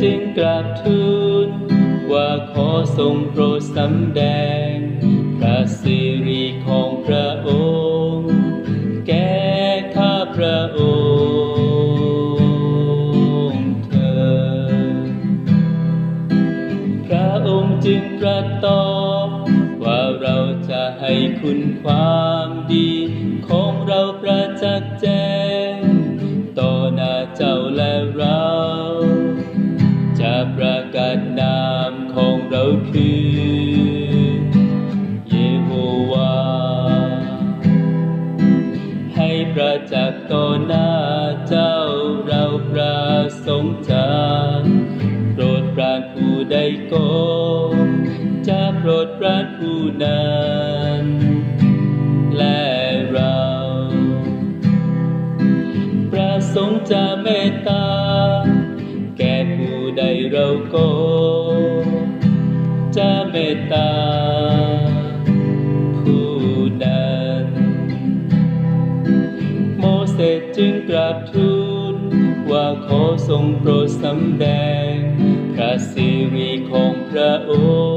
จึงกราบทูลว่าขอทรงโปรดสำแดง พระสิริของพระองค์ แก่ข้าพระองค์เถิดพระองค์จึงตรัสตอบว่าเราจะให้คุณความดี ของเราประจักษ์แจ้ง ประกาศนามของเราคือเยโฮวา ให้ประจักษ์ต่อหน้าเจ้าเราประสงค์จะโปรดปรานผู้ใดก็จะโปรดปรานผู้นั้นและเราประสงค์จะเมตตา เราก็จะเมตตา ผู้นั้นโมเสสจึงกราบทูลว่าขอทรงโปรดสำแดง พระสิริของพระอ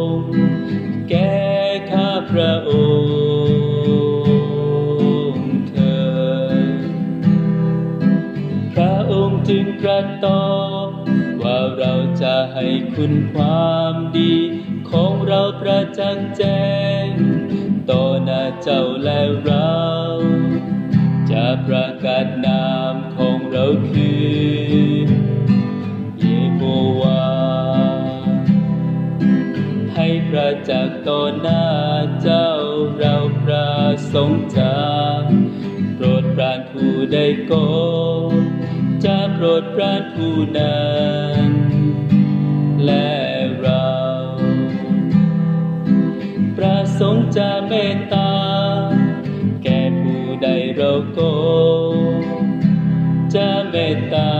งค์ แก่ข้าพระองค์ ตรัสตอว่าเราจะให้คุณความดี ของเราประจักษ์แจ้ง ต่อหน้าเจ้าและเรา จะประกาศนามของเราคือเยโฮวาให้ประจักษ์ต่อหน้าเจ้าเราประสงค์จะโปรดปรานผู้ใดก็จะ โปรดปรานผู้นั้นและเรา ประสงค์จะเมตตา แก่ผู้ใดเราก็จะเมตตา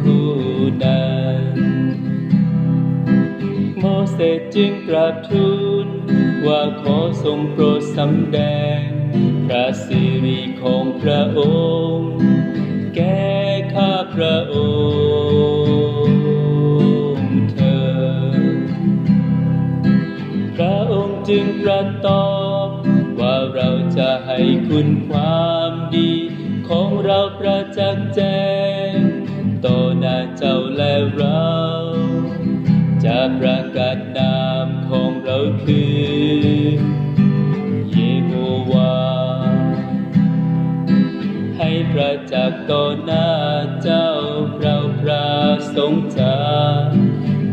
ผู้นั้น โมเสสจึงกราบทูลว่าขอทรงโปรดสำแดง พระสิริของพระองค์ จึงตรัสตอบ ว่าเราจะให้คุณความดี ของเราประจักษ์แจ้งต่อหน้าเจ้าและเรา จะประกาศนามของเราคือเยโฮวาให้ประจักษ์ต่อหน้าเจ้าเราประสงค์จะ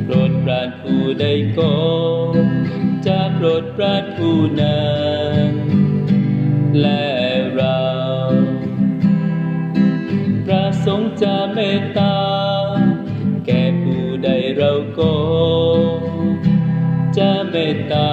โปรดปรานผู้ใดก็ โปรดปรานผู้นั้นและเรา พระสงฆ์จะเมตตา แก่ผู้ใดเราก็ จะเมตตา